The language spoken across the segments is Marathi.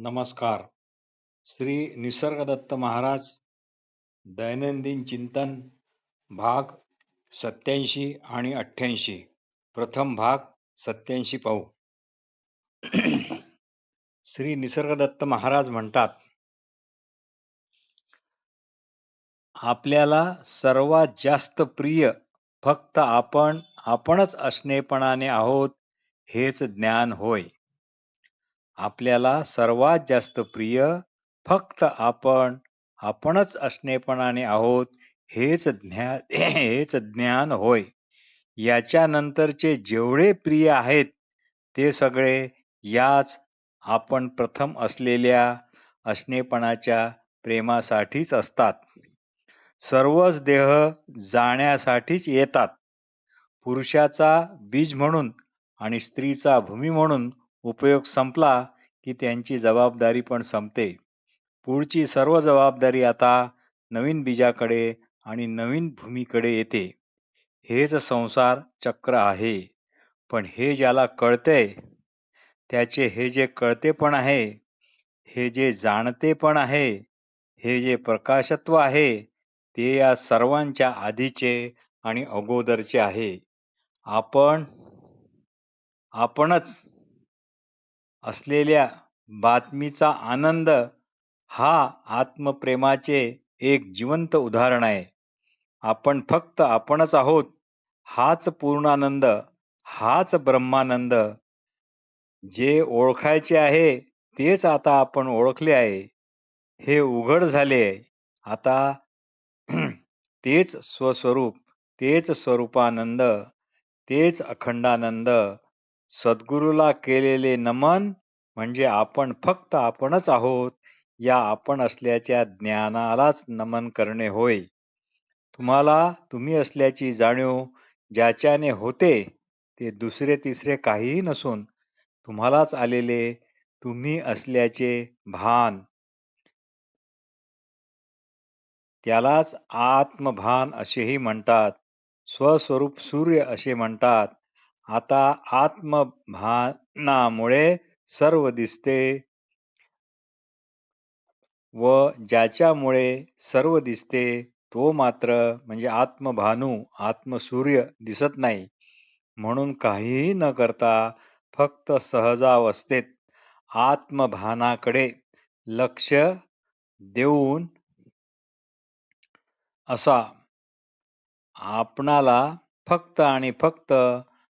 नमस्कार. श्री निसर्गदत्त महाराज दैनंदिन चिंतन भाग सत्याऐंशी आणि अठ्ठ्याऐंशी. प्रथम भाग सत्याऐंशी पाहू. श्री निसर्गदत्त महाराज म्हणतात आपल्याला सर्वात जास्त प्रिय फक्त आपण आपणच असणेपणाने आहोत हेच ज्ञान होय. आपल्याला सर्वात जास्त प्रिय फक्त आपण आपणच असणेपणाने आहोत हेच ज्ञान हेच ज्ञान होय. याच्यानंतरचे जेवढे प्रिय आहेत ते सगळे याच आपण प्रथम असलेल्या असणेपणाच्या प्रेमासाठीच असतात. सर्वच देह जाण्यासाठीच येतात. पुरुषाचा बीज म्हणून आणि स्त्रीचा भूमी म्हणून उपयोग संपला की त्यांची जबाबदारी पण संपते. पुढची सर्व जबाबदारी आता नवीन बीजाकडे आणि नवीन भूमीकडे येते. हेच संसार चक्र आहे. पण हे ज्याला कळते त्याचे हे जे कळते पण आहे हे जे जाणते पण आहे हे जे प्रकाशत्व आहे ते या सर्वांच्या आधीचे आणि अगोदरचे आहे. आपण आपणच असलेल्या बातमीचा आनंद हा आत्मप्रेमाचे एक जिवंत उदाहरण आहे. आपण फक्त आपणच आहोत हाच पूर्णानंद हाच ब्रह्मानंद. जे ओळखायचे आहे तेच आता आपण ओळखले आहे. हे उघड झाले आता तेच स्वस्वरूप तेच स्वरूपानंद तेच अखंडानंद सद्गुरूला केलेले नमन म्हणजे आपण फक्त आपणच आहोत या आपण असल्याच्या ज्ञानालाच नमन करणे होय. तुम्हाला तुम्ही असल्याची जाणीव ज्याच्याने होते ते दुसरे तिसरे काहीही नसून तुम्हालाच आलेले तुम्ही असल्याचे भान. त्यालाच आत्मभान असेही म्हणतात स्वस्वरूप सूर्य असे म्हणतात. आता आत्मभानामुळे सर्व दिसते व ज्याच्यामुळे सर्व दिसते तो मात्र म्हणजे आत्मभानू आत्मसूर्य दिसत नाही. म्हणून काहीही न करता फक्त सहजावस्थेत आत्मभानाकडे लक्ष देऊन असा आपणाला फक्त आणि फक्त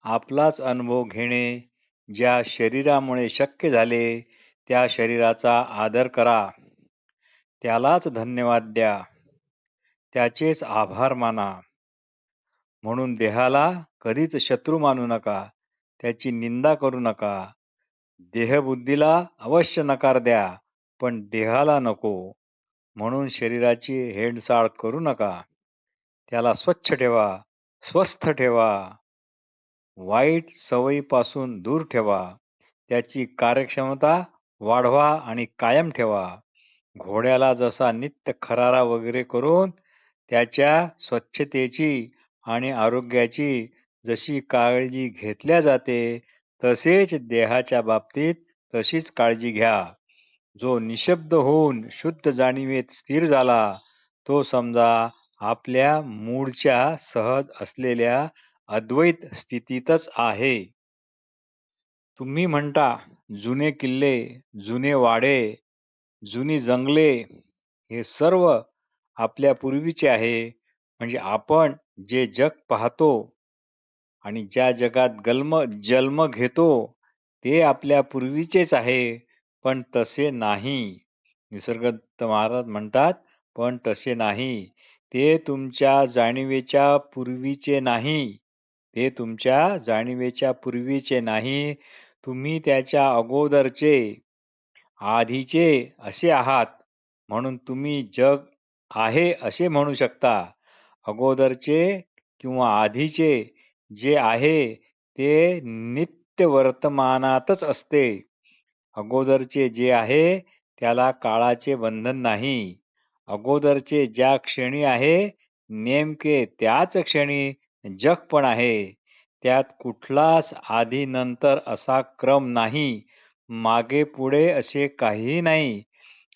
आपलाच अनुभव घेणे ज्या शरीरामुळे शक्य झाले त्या शरीराचा आदर करा. त्यालाच धन्यवाद द्या. त्याचेच आभार माना. म्हणून देहाला कधीच शत्रू मानू नका त्याची निंदा करू नका. देहबुद्धीला अवश्य नकार द्या पण देहाला नको. म्हणून शरीराची हेंडसाळ करू नका. त्याला स्वच्छ ठेवा स्वस्थ ठेवा. वाईट सवयीपासून दूर ठेवा. त्याची कार्यक्षमता वाढवा आणि कायम ठेवा. घोड्याला जसा नित्य खरारा वगैरे करून त्याच्या स्वच्छतेची आणि आरोग्याची जशी काळजी घेतल्या जाते तसेच देहाच्या बाबतीत तशीच काळजी घ्या. जो निशब्द होऊन शुद्ध जाणीवेत स्थिर झाला तो समजा आपल्या मूळच्या सहज असलेल्या अद्वैत स्थितीतच आहे. तुम्ही म्हणता जुने किल्ले जुने वाडे जुनी जंगले हे सर्व आपल्या पूर्वीचे आहे. म्हणजे आपण जे जग पाहतो आणि ज्या जगात गल्म जन्म घेतो ते आपल्या पूर्वीचेच आहे. पण तसे नाही. निसर्ग महाराज म्हणतात पण तसे नाही. ते तुमच्या जाणीवेच्या पूर्वीचे नाही. ते तुमच्या जाणीवेच्या पूर्वीचे नाही तुम्ही त्याच्या अगोदरचे आधीचे असे आहात म्हणून तुम्ही जग आहे असे म्हणू शकता. अगोदरचे किंवा आधीचे जे आहे ते नित्य वर्तमानातच असते. अगोदरचे जे आहे त्याला काळाचे बंधन नाही. अगोदरचे ज्या क्षणी आहे नेमके त्याच क्षणी जग पण आहे. त्यात कुठलाच आधी नंतर असा क्रम नाही. मागे पुढे असे काहीही नाही.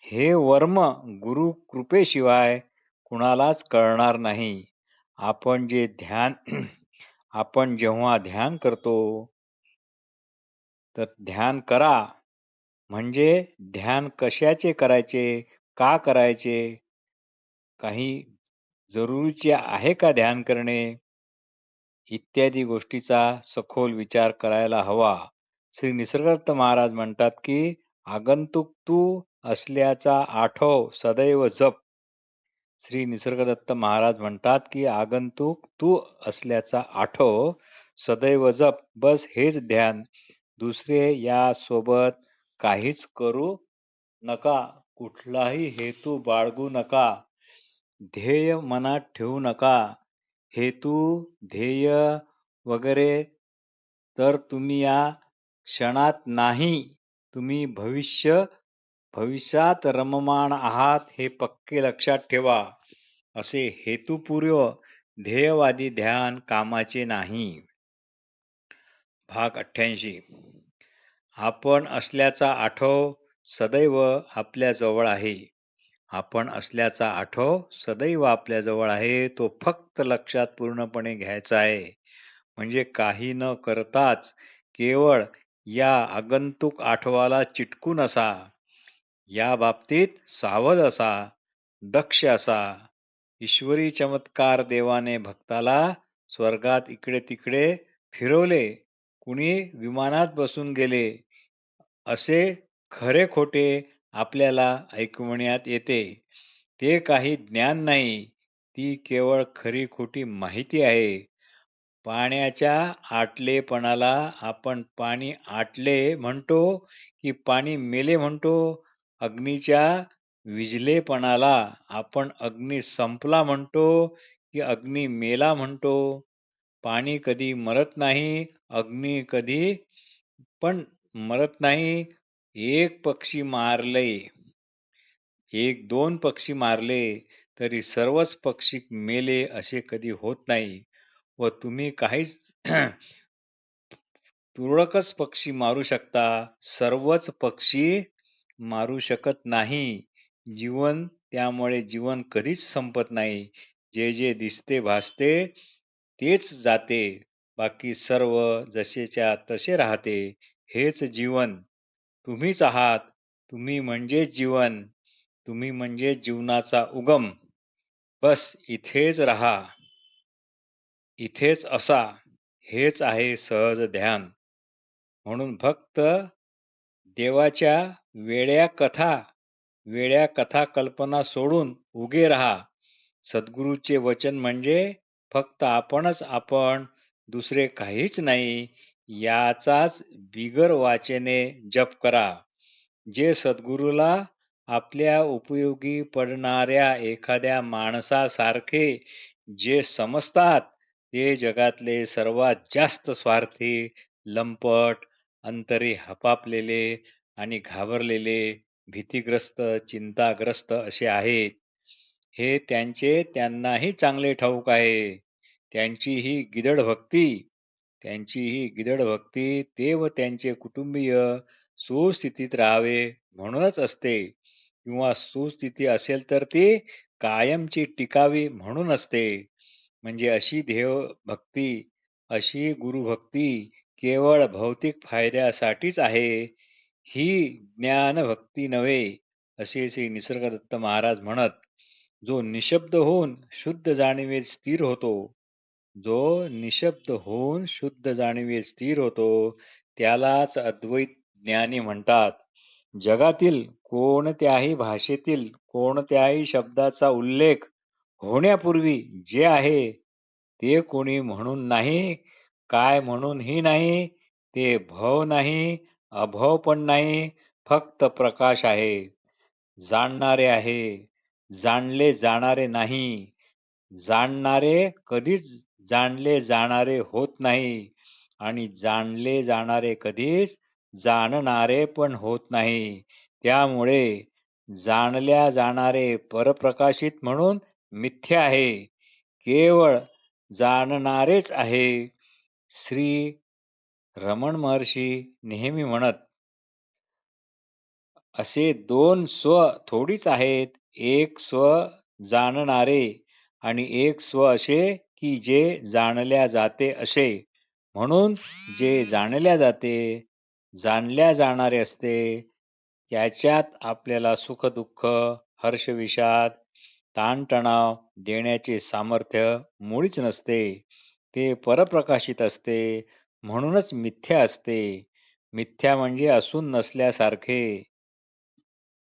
हे वर्म गुरु कृपेशिवाय कुणालाच कळणार नाही. आपण जे ध्यान आपण जेव्हा ध्यान करतो तर ध्यान करा. म्हणजे ध्यान कशाचे करायचे? का करायचे? काही जरुरीचे आहे का ध्यान करणे? इत्यादी गोष्टीचा सखोल विचार करायला हवा. श्री निसर्गदत्त महाराज म्हणतात की आगंतुक तू असल्याचा आठव सदैव जप. श्री निसर्गदत्त महाराज म्हणतात की आगंतुक तू असल्याचा आठव सदैव जप. बस हेच ध्यान. दुसरे या सोबत काहीच करू नका. कुठलाही हेतू बाळगू नका. ध्येय मनात ठेवू नका. हेतू ध्येय वगैरे तर तुम्ही या क्षणात नाही. तुम्ही भविष्य भविष्यात रममाण आहात हे पक्के लक्षात ठेवा. असे हेतुपूर्व ध्येयवादी ध्यान कामाचे नाही. भाग अठ्ठ्याऐंशी. आपण असल्याचा आठव सदैव आपल्या जवळ आहे. आपण असल्याचा आठव सदैव आपल्या जवळ आहे तो फक्त लक्षात पूर्णपणे घ्यायचा आहे. म्हणजे काही न करताच केवळ या आगंतुक आठवाला चिटकून असा. या बाबतीत सावध असा दक्ष असा. ईश्वरी चमत्कार देवाने भक्ताला स्वर्गात इकडे तिकडे फिरवले कुणी विमानात बसून गेले असे खरे खोटे आपल्याला ऐकवण्यात येते. ते काही ज्ञान नाही. ती केवळ खरी खोटी माहिती आहे. पाण्याच्या आटलेपणाला आपण पाणी आटले म्हणतो की पाणी मेले म्हणतो? अग्नीच्या विजलेपणाला आपण अग्नी संपला म्हणतो की अग्नी मेला म्हणतो? पाणी कधी मरत नाही अग्नी कधी पण मरत नाही एक पक्षी मारले एक दोन पक्षी मारले तरी सर्वच पक्षी मेले असे कधी होत नाही व तुम्ही काहीच तुरळकच पक्षी मारू शकता. सर्वच पक्षी मारू शकत नाही. जीवन त्यामुळे जीवन कधीच संपत नाही. जे जे दिसते भासते तेच जाते. बाकी सर्व जसेच्या तसे राहते. हेच जीवन. तुम्हीच आहात. तुम्ही म्हणजे जीवन. तुम्ही म्हणजे जीवनाचा उगम. बस इथेच राहा. इथेच असा. हेच आहे सहज ध्यान. म्हणून भक्त देवाच्या वेळ्या कथा वेळ्या कथा कल्पना सोडून उगे राहा. सद्गुरूचे वचन म्हणजे फक्त आपणच आपण दुसरे काहीच नाही. याचाच बिगर वाचेने जप करा. जे सद्गुरूला आपल्या उपयोगी पडणाऱ्या एखाद्या माणसासारखे जे समजतात ते जगातले सर्वात जास्त स्वार्थी लंपट अंतरी हपापलेले आणि घाबरलेले भीतीग्रस्त चिंताग्रस्त असे आहेत. हे त्यांचे त्यांनाही चांगले ठाऊक आहे. त्यांची ही गिदड भक्ती त्यांची ही गिदड भक्ती ते व त्यांचे कुटुंबीय सुस्थितीत राहावे म्हणूनच असते. किंवा सुस्थिती असेल तर ती कायमची टिकावी म्हणून असते. म्हणजे अशी देव भक्ती अशी गुरुभक्ती केवळ भौतिक फायद्यासाठीच आहे. ही ज्ञानभक्ती नव्हे असे श्री निसर्गदत्त महाराज म्हणत जो निशब्द होऊन शुद्ध जाणीवेत स्थिर होतो जो निशब्द होऊन शुद्ध जाणीवे स्थिर होतो त्यालाच अद्वैत ज्ञानी म्हणतात. जगातील कोणत्याही भाषेतील कोणत्याही शब्दाचा उल्लेख होण्यापूर्वी जे आहे ते कोणी म्हणून नाही काय म्हणूनही नाही ते भव नाही अभव पण नाही फक्त प्रकाश आहे. जाणणारे आहे. जाणले जाणारे नाही. जाणणारे कधीच जाणले जाणारे होत नाही. आणि जाणले जाणारे कधीच जाणणारे पण होत नाही. त्यामुळे जाणल्या जाणारे परप्रकाशित म्हणून मिथ्य आहे. केवळ जाणणारेच आहे. श्री रमण महर्षी नेहमी म्हणत असे दोन स्व थोडीच आहेत. एक स्व जाणणारे आणि एक स्व असे की जे जाणल्या जाते असे. म्हणून जे जाणल्या जाते जाणल्या जाणारे असते त्याच्यात आपल्याला सुख दुःख ताणतणाव देण्याचे सामर्थ्य मुळीच नसते. ते परप्रकाशित असते म्हणूनच मिथ्या असते. मिथ्या म्हणजे असून नसल्यासारखे.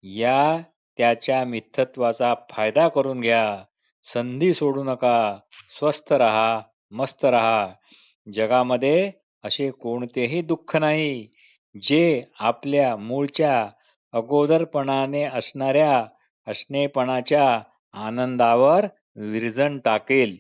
या त्याच्या मिथ्यत्वाचा फायदा करून घ्या. संधी सोडू नका. स्वस्थ रहा मस्त रहा. जगामध्ये असे कोणतेही दुःख नाही. जे आपल्या मूळच्या अगोदरपणाने असणाऱ्या असणेपणाच्या आनंदावर विरजण टाकेल.